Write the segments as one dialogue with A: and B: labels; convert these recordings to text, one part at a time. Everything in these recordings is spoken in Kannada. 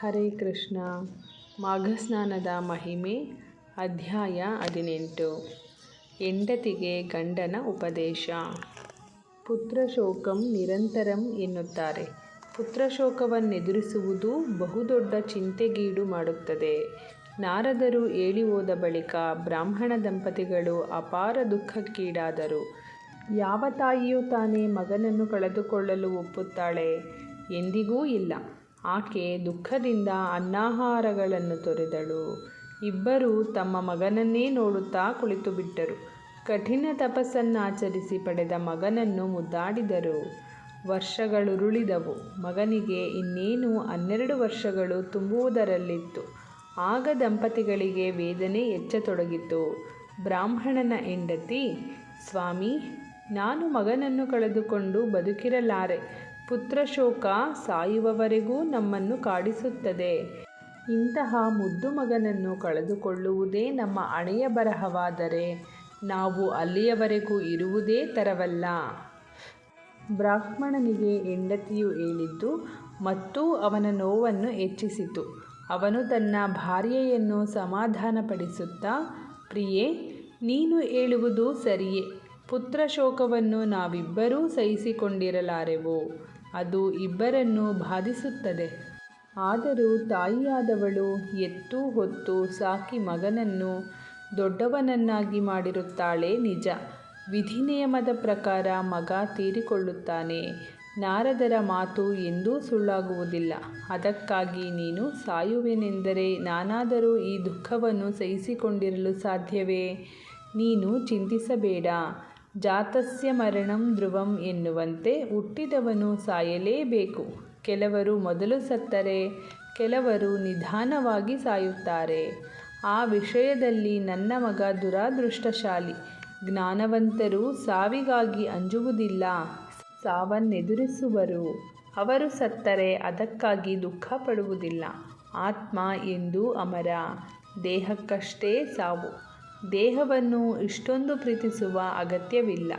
A: ಹರೇ ಕೃಷ್ಣ, ಮಾಘಸ್ನಾನದ ಮಹಿಮೆ, ಅಧ್ಯಾಯ ಹದಿನೆಂಟು. ಹೆಂಡತಿಗೆ ಗಂಡನ ಉಪದೇಶ. ಪುತ್ರಶೋಕಂ ನಿರಂತರಂ ಎನ್ನುತ್ತಾರೆ. ಪುತ್ರಶೋಕವನ್ನೆದುರಿಸುವುದು ಬಹುದೊಡ್ಡ ಚಿಂತೆಗೀಡು ಮಾಡುತ್ತದೆ. ನಾರದರು ಹೇಳಿ ಹೋದ ಬಳಿಕ ಬ್ರಾಹ್ಮಣ ದಂಪತಿಗಳು ಅಪಾರ ದುಃಖಕ್ಕೀಡಾದರು. ಯಾವ ತಾಯಿಯೂ ತಾನೇ ಮಗನನ್ನು ಕಳೆದುಕೊಳ್ಳಲು ಒಪ್ಪುತ್ತಾಳೆ? ಎಂದಿಗೂ ಇಲ್ಲ. ಆಕೆ ದುಃಖದಿಂದ ಅನ್ನಾಹಾರಗಳನ್ನು ತೊರೆದಳು. ಇಬ್ಬರೂ ತಮ್ಮ ಮಗನನ್ನೇ ನೋಡುತ್ತಾ ಕುಳಿತುಬಿಟ್ಟರು ಕಠಿಣ ತಪಸ್ಸನ್ನಾಚರಿಸಿ ಪಡೆದ ಮಗನನ್ನು ಮುದ್ದಾಡಿದರು. ವರ್ಷಗಳುರುಳಿದವು ಮಗನಿಗೆ ಇನ್ನೇನು ಹನ್ನೆರಡು ವರ್ಷಗಳು ತುಂಬುವುದರಲ್ಲಿತ್ತು. ಆಗ ದಂಪತಿಗಳಿಗೆ ವೇದನೆ ಎಚ್ಚತೊಡಗಿತು. ಬ್ರಾಹ್ಮಣನ ಹೆಂಡತಿ, ಸ್ವಾಮಿ, ನಾನು ಮಗನನ್ನು ಕಳೆದುಕೊಂಡು ಬದುಕಿರಲಾರೆ. ಪುತ್ರಶೋಕ ಸಾಯುವವರೆಗೂ ನಮ್ಮನ್ನು ಕಾಡಿಸುತ್ತದೆ. ಇಂತಹ ಮುದ್ದು ಮಗನನ್ನು ಕಳೆದುಕೊಳ್ಳುವುದೇ ನಮ್ಮ ಅಣೆಯ ಬರಹವಾದರೆ, ನಾವು ಅಲ್ಲಿಯವರೆಗೂ ಇರುವುದೇ ತರವಲ್ಲ. ಬ್ರಾಹ್ಮಣನಿಗೆ ಹೆಂಡತಿಯು ಹೇಳಿದ್ದು, ಮತ್ತು ಅವನ ನೋವನ್ನು ಹೆಚ್ಚಿಸಿತು. ಅವನು ತನ್ನ ಭಾರ್ಯೆಯನ್ನು ಸಮಾಧಾನಪಡಿಸುತ್ತಾ, ಪ್ರಿಯೆ, ನೀನು ಹೇಳುವುದು ಸರಿಯೇ. ಪುತ್ರಶೋಕವನ್ನು ನಾವಿಬ್ಬರೂ ಸಹಿಸಿಕೊಂಡಿರಲಾರೆವು? ಅದು ಇಬ್ಬರನ್ನು ಬಾಧಿಸುತ್ತದೆ. ಆದರೂ ತಾಯಿಯಾದವಳು ಎತ್ತು ಹೊತ್ತು ಸಾಕಿ ಮಗನನ್ನು ದೊಡ್ಡವನನ್ನಾಗಿ ಮಾಡಿರುತ್ತಾಳೆ ನಿಜ. ವಿಧಿ ನಿಯಮದ ಪ್ರಕಾರ ಮಗ ತೀರಿಕೊಳ್ಳುತ್ತಾನೆ. ನಾರದರ ಮಾತು ಎಂದೂ ಸುಳ್ಳಾಗುವುದಿಲ್ಲ. ಅದಕ್ಕಾಗಿ ನೀನು ಸಾಯುವೆನೆಂದರೆ ನಾನಾದರೂ ಈ ದುಃಖವನ್ನು ಸಹಿಸಿಕೊಂಡಿರಲು ಸಾಧ್ಯವೇ? ನೀನು ಚಿಂತಿಸಬೇಡ. ಜಾತಸ್ಯ ಮರಣಂ ಧ್ರುವಂ ಎನ್ನುವಂತೆ ಹುಟ್ಟಿದವನು ಸಾಯಲೇಬೇಕು. ಕೆಲವರು ಮೊದಲು ಸತ್ತರೆ, ಕೆಲವರು ನಿಧಾನವಾಗಿ ಸಾಯುತ್ತಾರೆ. ಆ ವಿಷಯದಲ್ಲಿ ನನ್ನ ಮಗ ದುರಾದೃಷ್ಟಶಾಲಿ. ಜ್ಞಾನವಂತರು ಸಾವಿಗಾಗಿ ಅಂಜುವುದಿಲ್ಲ, ಸಾವನ್ನೆದುರಿಸುವರು. ಅವರು ಸತ್ತರೆ, ಅದಕ್ಕಾಗಿ ದುಃಖ ಪಡುವುದಿಲ್ಲ ಆತ್ಮ ಎಂದು ಅಮರ, ದೇಹಕ್ಕಷ್ಟೇ ಸಾವು. ದೇಹವನ್ನು ಇಷ್ಟೊಂದು ಪ್ರೀತಿಸುವ ಅಗತ್ಯವಿಲ್ಲ.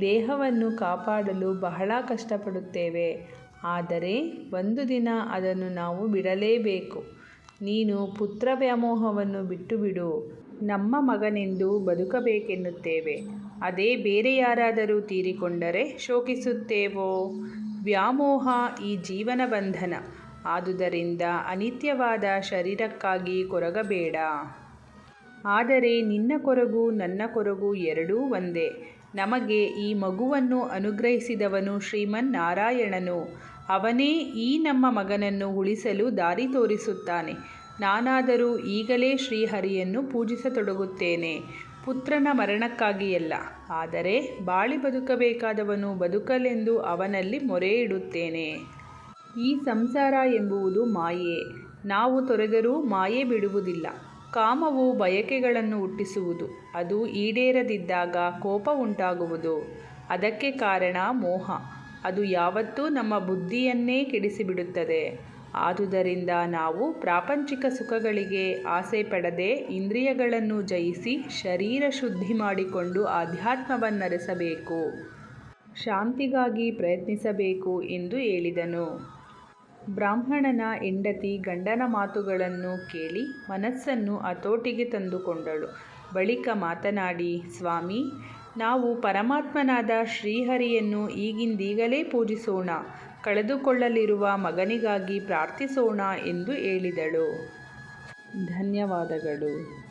A: ದೇಹವನ್ನು ಕಾಪಾಡಲು ಬಹಳ ಕಷ್ಟಪಡುತ್ತೇವೆ. ಆದರೆ ಒಂದು ದಿನ ಅದನ್ನು ನಾವು ಬಿಡಲೇಬೇಕು. ನೀನು ಪುತ್ರ ವ್ಯಾಮೋಹವನ್ನು ಬಿಟ್ಟುಬಿಡು. ನಮ್ಮ ಮಗನೆಂದು ಬದುಕಬೇಕೆನ್ನುತ್ತೇವೆ. ಅದೇ ಬೇರೆ ಯಾರಾದರೂ ತೀರಿಕೊಂಡರೆ ಶೋಕಿಸುತ್ತೇವೋ? ವ್ಯಾಮೋಹ ಈ ಜೀವನ ಬಂಧನ. ಆದುದರಿಂದ ಅನಿತ್ಯವಾದ ಶರೀರಕ್ಕಾಗಿ ಕೊರಗಬೇಡ. ಆದರೆ ನಿನ್ನ ಕೊರಗು ನನ್ನ ಕೊರಗು ಎರಡೂ ಒಂದೇ. ನಮಗೆ ಈ ಮಗುವನ್ನು ಅನುಗ್ರಹಿಸಿದವನು ಶ್ರೀಮನ್ ನಾರಾಯಣನು ಅವನೇ ಈ ನಮ್ಮ ಮಗನನ್ನು ಉಳಿಸಲು ದಾರಿ ತೋರಿಸುತ್ತಾನೆ. ನಾನಾದರೂ ಈಗಲೇ ಶ್ರೀಹರಿಯನ್ನು ಪೂಜಿಸತೊಡಗುತ್ತೇನೆ. ಪುತ್ರನ ಮರಣಕ್ಕಾಗಿಯಲ್ಲ. ಆದರೆ ಬಾಳಿ ಬದುಕಬೇಕಾದವನು ಬದುಕಲೆಂದು ಅವನಲ್ಲಿ ಮೊರೆ ಇಡುತ್ತೇನೆ ಈ ಸಂಸಾರ ಎಂಬುವುದು ಮಾಯೆ. ನಾವು ತೊರೆದರೂ ಮಾಯೆ ಬಿಡುವುದಿಲ್ಲ. ಕಾಮವು ಬಯಕೆಗಳನ್ನು ಹುಟ್ಟಿಸುವುದು. ಅದು ಈಡೇರದಿದ್ದಾಗ ಕೋಪ ಉಂಟಾಗುವುದು. ಅದಕ್ಕೆ ಕಾರಣ ಮೋಹ. ಅದು ಯಾವತ್ತೂ ನಮ್ಮ ಬುದ್ಧಿಯನ್ನೇ ಕೆಡಿಸಿಬಿಡುತ್ತದೆ. ಆದುದರಿಂದ ನಾವು ಪ್ರಾಪಂಚಿಕ ಸುಖಗಳಿಗೆ ಆಸೆ ಪಡದೆ ಇಂದ್ರಿಯಗಳನ್ನು ಜಯಿಸಿ ಶರೀರ ಶುದ್ಧಿ ಮಾಡಿಕೊಂಡು ಆಧ್ಯಾತ್ಮವನ್ನರೆಸಬೇಕು ಶಾಂತಿಗಾಗಿ ಪ್ರಯತ್ನಿಸಬೇಕು ಎಂದು ಹೇಳಿದನು. ಬ್ರಾಹ್ಮಣನ ಹೆಂಡತಿ ಗಂಡನ ಮಾತುಗಳನ್ನು ಕೇಳಿ ಮನಸ್ಸನ್ನು ಹತೋಟಿಗೆ ತಂದುಕೊಂಡಳು. ಬಳಿಕ ಮಾತನಾಡಿ, ಸ್ವಾಮಿ, ನಾವು ಪರಮಾತ್ಮನಾದ ಶ್ರೀಹರಿಯನ್ನು ಈಗಿಂದೀಗಲೇ ಪೂಜಿಸೋಣ, ಕಳೆದುಕೊಳ್ಳಲಿರುವ ಮಗನಿಗಾಗಿ ಪ್ರಾರ್ಥಿಸೋಣ ಎಂದು ಹೇಳಿದಳು. ಧನ್ಯವಾದಗಳು.